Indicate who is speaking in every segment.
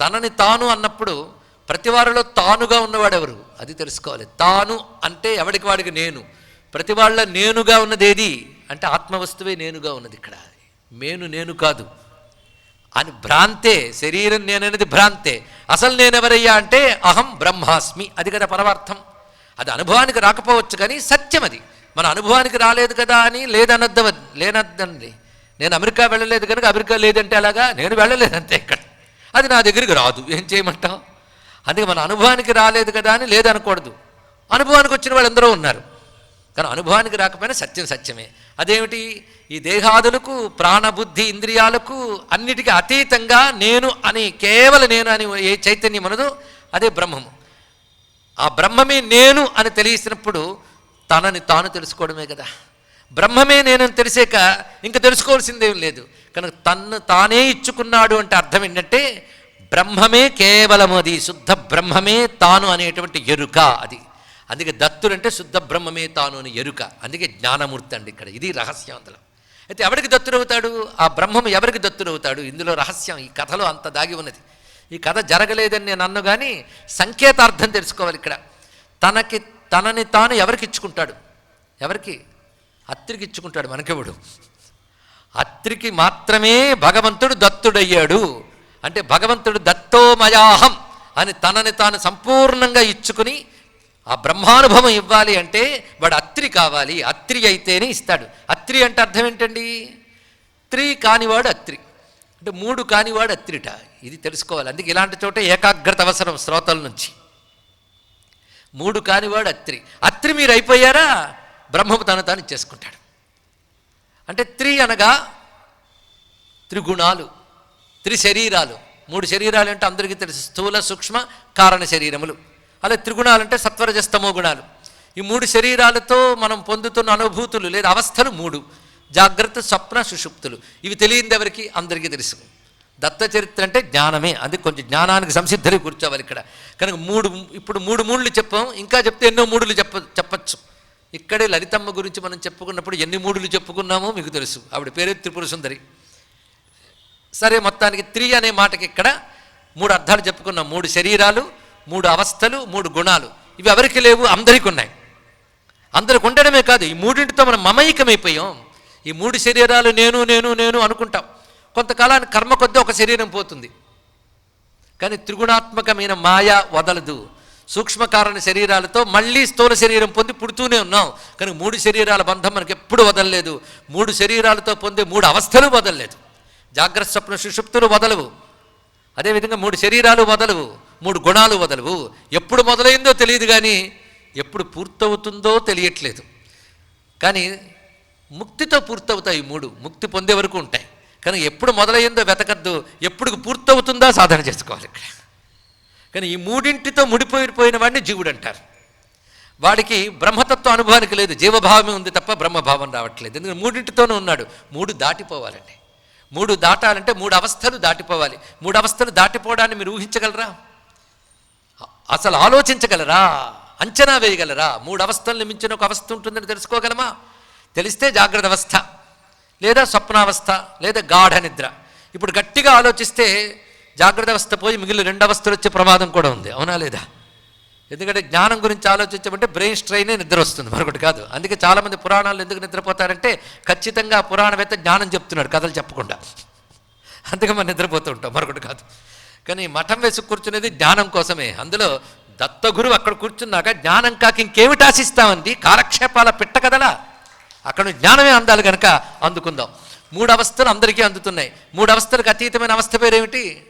Speaker 1: తనని తాను అన్నప్పుడు ప్రతి వారిలో తానుగా ఉన్నవాడెవరు అది తెలుసుకోవాలి. తాను అంటే ఎవడికి వాడికి నేను. ప్రతి వాళ్ళ నేనుగా ఉన్నది ఏది? అంటే ఆత్మవస్తువే నేనుగా ఉన్నది ఇక్కడ. మేను నేను కాదు. అని భ్రాంతే శరీరం నేననేది భ్రాంతే. అసలు నేనెవరయ్యా అంటే అహం బ్రహ్మాస్మి. అది కదా పరమార్థం. అది అనుభవానికి రాకపోవచ్చు కానీ సత్యం అది. మన అనుభవానికి రాలేదు కదా అని లేదనద్ద లేనద్దండి. నేను అమెరికా వెళ్ళలేదు కనుక అమెరికా లేదంటే అలాగా? నేను వెళ్ళలేదంతే ఇక్కడ. అది నా దగ్గరికి రాదు. ఏం చేయమంటాం అందుకే మన అనుభవానికి రాలేదు కదా అని లేదనకూడదు. అనుభవానికి వచ్చిన వాళ్ళు ఎందరో ఉన్నారు. కానీ అనుభవానికి రాకపోయినా సత్యం సత్యమే. అదేమిటి? ఈ దేహాదులకు ప్రాణబుద్ధి ఇంద్రియాలకు అన్నిటికీ అతీతంగా నేను అని కేవలం నేను అని ఏ చైతన్యం అనదో అదే బ్రహ్మము. ఆ బ్రహ్మమే నేను అని తెలిసినప్పుడు తనని తాను తెలుసుకోవడమే కదా. బ్రహ్మమే నేనని తెలిసాక ఇంకా తెలుసుకోవాల్సిందేం లేదు. కనుక తన్ను తానే ఇచ్చుకున్నాడు అంటే అర్థం ఏంటంటే బ్రహ్మమే కేవలము అది శుద్ధ బ్రహ్మమే తాను అనేటువంటి ఎరుక అది. అందుకే దత్తుడంటే శుద్ధ బ్రహ్మమే తాను అని ఎరుక. అందుకే జ్ఞానమూర్తి అండి ఇక్కడ. ఇది రహస్యం అందులో. అయితే ఎవరికి దత్తుడవుతాడు? ఆ బ్రహ్మం ఎవరికి దత్తుడవుతాడు? ఇందులో రహస్యం ఈ కథలో అంత దాగి ఉన్నది. ఈ కథ జరగలేదని నేను అన్ను కానీ సంకేతార్థం తెలుసుకోవాలి ఇక్కడ. తనకి తనని తాను ఎవరికి ఇచ్చుకుంటాడు? ఎవరికి? అత్తిరికి ఇచ్చుకుంటాడు మనకెవడు? అత్రికి మాత్రమే భగవంతుడు దత్తుడయ్యాడు. అంటే భగవంతుడు దత్తోమయాహం అని తనని తాను సంపూర్ణంగా ఇచ్చుకుని ఆ బ్రహ్మానుభవం ఇవ్వాలి అంటే వాడు అత్రి కావాలి. అత్రి అయితేనే ఇస్తాడు. అత్రి అంటే అర్థం ఏంటండి? త్రి కానివాడు అత్రి. అంటే మూడు కానివాడు అత్రిట. ఇది తెలుసుకోవాలి. అందుకే ఇలాంటి చోట ఏకాగ్రత అవసరం శ్రోతల నుంచి. మూడు కానివాడు అత్రి. అత్రి మీరు అయిపోయారా? బ్రహ్మము తను తాను ఇచ్చేసుకుంటాడు. అంటే త్రి అనగా త్రిగుణాలు త్రి శరీరాలు. మూడు శరీరాలు అంటే అందరికీ తెలుసు. స్థూల సూక్ష్మ కారణ శరీరములు. అలా త్రిగుణాలు అంటే సత్వరజస్తమో గుణాలు. ఈ మూడు శరీరాలతో మనం పొందుతున్న అనుభూతులు లేదా అవస్థలు మూడు. జాగ్రత్త స్వప్న సుషుప్తులు. ఇవి తెలియంది ఎవరికి? అందరికీ తెలుసు. దత్త చరిత్ర అంటే జ్ఞానమే. అది కొంచెం జ్ఞానానికి సంసిద్ధులు కూర్చోవాలి ఇక్కడ. కనుక మూడు ఇప్పుడు మూడు మూడులు చెప్పాం. ఇంకా చెప్తే ఎన్నో మూడులు చెప్ప చెప్పచ్చు. ఇక్కడే లలితమ్మ గురించి మనం చెప్పుకున్నప్పుడు ఎన్ని మూడులు చెప్పుకున్నామో మీకు తెలుసు. ఆవిడ పేరే త్రిపుర సుందరి. సరే మొత్తానికి త్రి అనే మాటకి ఇక్కడ మూడు అర్థాలు చెప్పుకున్నాం. మూడు శరీరాలు మూడు అవస్థలు మూడు గుణాలు. ఇవి ఎవరికి లేవు? అందరికీ ఉన్నాయి. అందరికి ఉండడమే కాదు ఈ మూడింటితో మనం మమైకమైపోయాం. ఈ మూడు శరీరాలు నేను నేను నేను అనుకుంటాం. కొంతకాలానికి కర్మ కొద్దీ ఒక శరీరం పోతుంది. కానీ త్రిగుణాత్మకమైన మాయ వదలదు. సూక్ష్మకారణ శరీరాలతో మళ్ళీ స్థూల శరీరం పొంది పుడుతూనే ఉన్నాం. కానీ మూడు శరీరాల బంధం మనకి ఎప్పుడు వదలలేదు. మూడు శరీరాలతో పొందే మూడు అవస్థలు వదలలేదు. జాగ్రత్త స్వప్న సుషుప్తులు వదలవు. అదేవిధంగా మూడు శరీరాలు వదలవు. మూడు గుణాలు వదలవు. ఎప్పుడు మొదలైందో తెలియదు కానీ ఎప్పుడు పూర్తవుతుందో తెలియట్లేదు. కానీ ముక్తితో పూర్తవుతాయి మూడు. ముక్తి పొందే వరకు ఉంటాయి. కానీ ఎప్పుడు మొదలయ్యిందో వెతకద్దు. ఎప్పుడు పూర్తవుతుందో సాధన చేసుకోవాలి ఇక్కడ. కానీ ఈ మూడింటితో ముడిపోయిపోయిన వాడిని జీవుడు అంటారు. వాడికి బ్రహ్మతత్వ అనుభవానికి లేదు జీవభావమే ఉంది తప్ప బ్రహ్మభావం రావట్లేదు. ఎందుకంటే మూడింటితోనే ఉన్నాడు. మూడు దాటిపోవాలండి. మూడు దాటాలంటే మూడు అవస్థలు దాటిపోవాలి. మూడు అవస్థలు దాటిపోవడాన్ని మీరు ఊహించగలరా? అసలు ఆలోచించగలరా? అంచనా వేయగలరా? మూడు అవస్థలను మించిన ఒక అవస్థ ఉంటుందని తెలుసుకోగలమా? తెలిస్తే జాగ్రత్త అవస్థ లేదా స్వప్నావస్థ లేదా గాఢ నిద్ర. ఇప్పుడు గట్టిగా ఆలోచిస్తే జాగ్రత్త అవస్థ పోయి మిగిలిన రెండు అవస్థలు వచ్చే ప్రమాదం కూడా ఉంది. అవునా లేదా? ఎందుకంటే జ్ఞానం గురించి ఆలోచించమంటే బ్రెయిన్ స్ట్రైనే నిద్ర వస్తుంది. మరొకటి కాదు. అందుకే చాలామంది పురాణాలు ఎందుకు నిద్రపోతారంటే ఖచ్చితంగా పురాణమైతే పురాణవేత్త జ్ఞానం చెప్తున్నాడు కథలు చెప్పకుండా. అందుకే మనం నిద్రపోతూ ఉంటాం. మరొకటి కాదు. కానీ మఠం వేసి కూర్చునేది జ్ఞానం కోసమే. అందులో దత్తగురువు అక్కడ కూర్చున్నాక జ్ఞానం కాక ఇంకేమిటి ఆశిస్తామండి? కాలక్షేపాల పిట్ట కదలా? అక్కడ జ్ఞానమే అందాలి కనుక అందుకుందాం. మూడు అవస్థలు అందరికీ అందుతున్నాయి. మూడు అవస్థలకు అతీతమైన అవస్థ పేరేమిటి?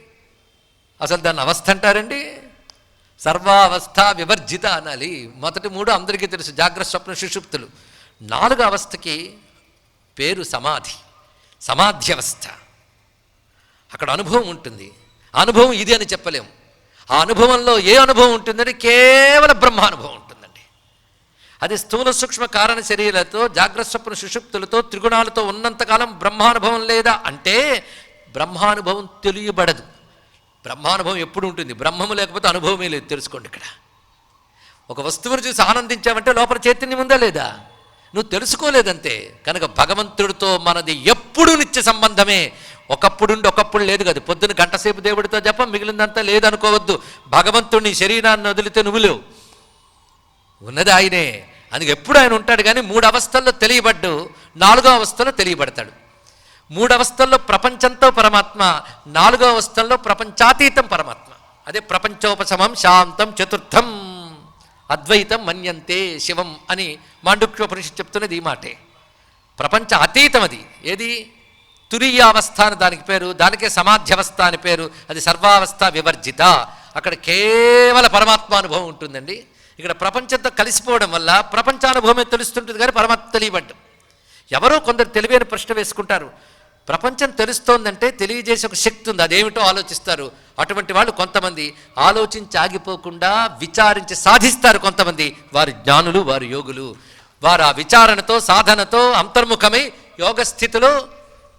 Speaker 1: అసలు దాన్ని అవస్థ అంటారండి? సర్వావస్థ వివర్జిత అనాలి. మొదటి మూడు అందరికీ తెలుసు జాగ్రత్త స్వప్న సుషుప్తులు. నాలుగు అవస్థకి పేరు సమాధి సమాధి అవస్థ. అక్కడ అనుభవం ఉంటుంది. అనుభవం ఇది అని చెప్పలేము. ఆ అనుభవంలో ఏ అనుభవం ఉంటుందంటే కేవలం బ్రహ్మానుభవం ఉంటుందండి. అది స్థూల సూక్ష్మ కారణ శరీరాలతో జాగ్రత్త స్వప్న సుషుప్తులతో త్రిగుణాలతో ఉన్నంతకాలం బ్రహ్మానుభవం లేదా? అంటే బ్రహ్మానుభవం తెలియబడదు. బ్రహ్మానుభవం ఎప్పుడు ఉంటుంది? బ్రహ్మము లేకపోతే అనుభవమే లేదు. తెలుసుకోండి ఇక్కడ. ఒక వస్తువును చూసి ఆనందించావంటే లోపల చైతన్యం ఉందా లేదా? నువ్వు తెలుసుకోలేదంతే. కనుక భగవంతుడితో మనది ఎప్పుడు నిత్య సంబంధమే. ఒకప్పుడుండి ఒకప్పుడు లేదు కదా. పొద్దున గంటసేపు దేవుడితో జపం మిగిలిందంతా లేదనుకోవద్దు. భగవంతుడిని శరీరాన్ని వదిలితే నువ్వు లేవు. ఉన్నది ఆయనే. అందుకు ఎప్పుడు ఆయన ఉంటాడు కానీ మూడు అవస్థల్లో తెలియబడ్డు నాలుగో అవస్థలో తెలియబడతాడు. మూడవస్థల్లో ప్రపంచంతో పరమాత్మ నాలుగో అవస్థల్లో ప్రపంచాతీతం పరమాత్మ. అదే ప్రపంచోపశమం శాంతం చతుర్థం అద్వైతం మన్యంతే శివం అని మాండుక్యోపనిషత్ చెప్తున్నది ఈ మాటే. ప్రపంచ అతీతం అది. ఏది? తురీయావస్థ అని దానికి పేరు దానికే సమాధ్యవస్థ అని పేరు అది సర్వావస్థ వివర్జిత. అక్కడ కేవల పరమాత్మానుభవం ఉంటుందండి. ఇక్కడ ప్రపంచంతో కలిసిపోవడం వల్ల ప్రపంచానుభవమే తెలుస్తుంటుంది కానీ పరమాత్మ తెలియబడ్డం. ఎవరో కొందరు తెలివైన ప్రశ్న వేసుకుంటారు. ప్రపంచం తెలుస్తోందంటే తెలియజేసే ఒక శక్తి ఉంది. అదేమిటో ఆలోచిస్తారు. అటువంటి వాళ్ళు కొంతమంది ఆలోచించి ఆగిపోకుండా విచారించి సాధిస్తారు కొంతమంది. వారి జ్ఞానులు వారి యోగులు. వారు ఆ విచారణతో సాధనతో అంతర్ముఖమై యోగ స్థితిలో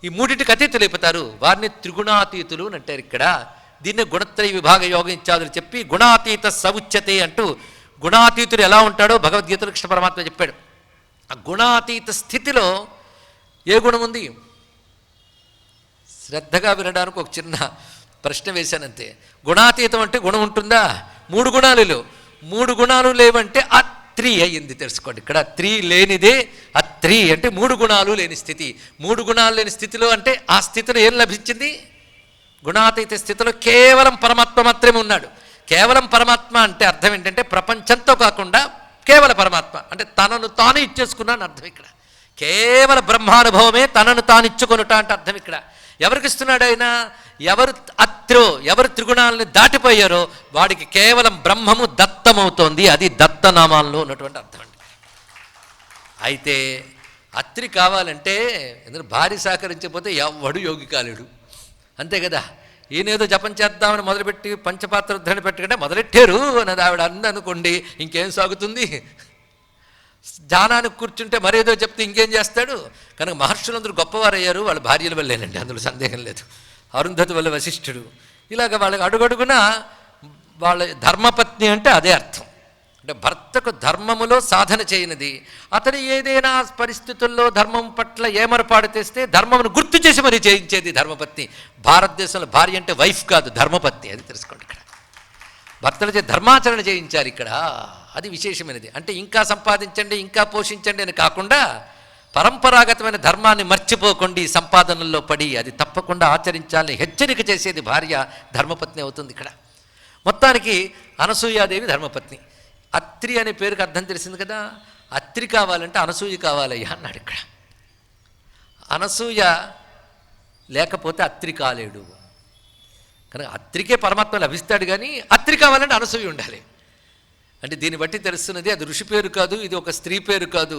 Speaker 1: ఈ మూడింటికి అతీతులు వారిని త్రిగుణాతీతులు అని అంటారు ఇక్కడ. దీన్ని గుణత్రయ విభాగ యోగ ఇత్యాదులు చెప్పి గుణాతీత సముచ్యతే అంటూ గుణాతీతుడు ఎలా ఉంటాడో భగవద్గీతలో కృష్ణ పరమాత్మ చెప్పాడు. ఆ గుణాతీత స్థితిలో ఏ గుణం ఉంది? శ్రద్ధగా వినడానికి ఒక చిన్న ప్రశ్న వేశానంతే. గుణాతీతం అంటే గుణం ఉంటుందా? మూడు గుణాలు లేవు. మూడు గుణాలు లేవంటే అత్రి అయ్యింది తెలుసుకోండి. ఇక్కడ త్రీ లేనిదే అత్రి అంటే మూడు గుణాలు లేని స్థితి. మూడు గుణాలు లేని స్థితిలో అంటే ఆ స్థితిలో ఏం లభించింది? గుణాతీత స్థితిలో కేవలం పరమాత్మ మాత్రమే ఉన్నాడు. కేవలం పరమాత్మ అంటే అర్థం ఏంటంటే ప్రపంచంతో కాకుండా కేవల పరమాత్మ. అంటే తనను తాను ఇచ్చేసుకున్నాను అర్థం ఇక్కడ. కేవల బ్రహ్మానుభవమే తనను తాను ఇచ్చుకొనుట అంటే అర్థం ఇక్కడ. ఎవరికి ఇస్తున్నాడు ఆయన? ఎవరు అత్రో ఎవరు త్రిగుణాలని దాటిపోయారో వాడికి కేవలం బ్రహ్మము దత్తమవుతోంది. అది దత్తనామాల్లో ఉన్నటువంటి అర్థం అండి. అయితే అత్రి కావాలంటే ఎందుకంటే భార్య సహకరించకపోతే ఎవడు యోగి కాలేడు? అంతే కదా? ఈయనేదో జపం చేద్దామని మొదలుపెట్టి పంచపాత్ర ఉద్ధరణ పెట్టకుండా మొదలెట్టారు? అన్నది ఆవిడ అందనుకోండి ఇంకేం సాగుతుంది? ధ్యానానికి కూర్చుంటే మరేదో చెప్తే ఇంకేం చేస్తాడు? కనుక మహర్షులందరూ గొప్పవారయ్యారు వాళ్ళ భార్యల వల్లేనండి అందులో సందేహం లేదు. అరుంధతి వల్ల వశిష్ఠుడు. ఇలాగ వాళ్ళకి అడుగడుగున వాళ్ళ ధర్మపత్ని అంటే అదే అర్థం. అంటే భర్తకు ధర్మములో సాధన చేయనిది అతని ఏదైనా పరిస్థితుల్లో ధర్మం పట్ల ఏమరపాటు తెస్తే ధర్మమును గుర్తు చేసి మరి చేయించేది ధర్మపత్ని. భారతదేశంలో భార్య అంటే వైఫ్ కాదు ధర్మపత్ని. అది తెలుసుకోండి ఇక్కడ. భర్తలచే ధర్మాచరణ చేయించారు ఇక్కడ. అది విశేషమైనది. అంటే ఇంకా సంపాదించండి ఇంకా పోషించండి అని కాకుండా పరంపరాగతమైన ధర్మాన్ని మర్చిపోకండి సంపాదనల్లో పడి అది తప్పకుండా ఆచరించాలని హెచ్చరిక చేసేది భార్య ధర్మపత్ని అవుతుంది ఇక్కడ. మొత్తానికి అనసూయాదేవి ధర్మపత్ని. అత్రి అనే పేరుకి అర్థం తెలిసింది కదా? అత్రి కావాలంటే అనసూయ కావాలయ్యా అన్నాడు ఇక్కడ. అనసూయ లేకపోతే అత్రి కాలేడు. కనుక అత్రికే పరమాత్మ లభిస్తాడు కానీ అత్రి కావాలంటే అనసూయ ఉండాలి. అంటే దీన్ని బట్టి తెలుస్తున్నది అది ఋషి పేరు కాదు ఇది ఒక స్త్రీ పేరు కాదు.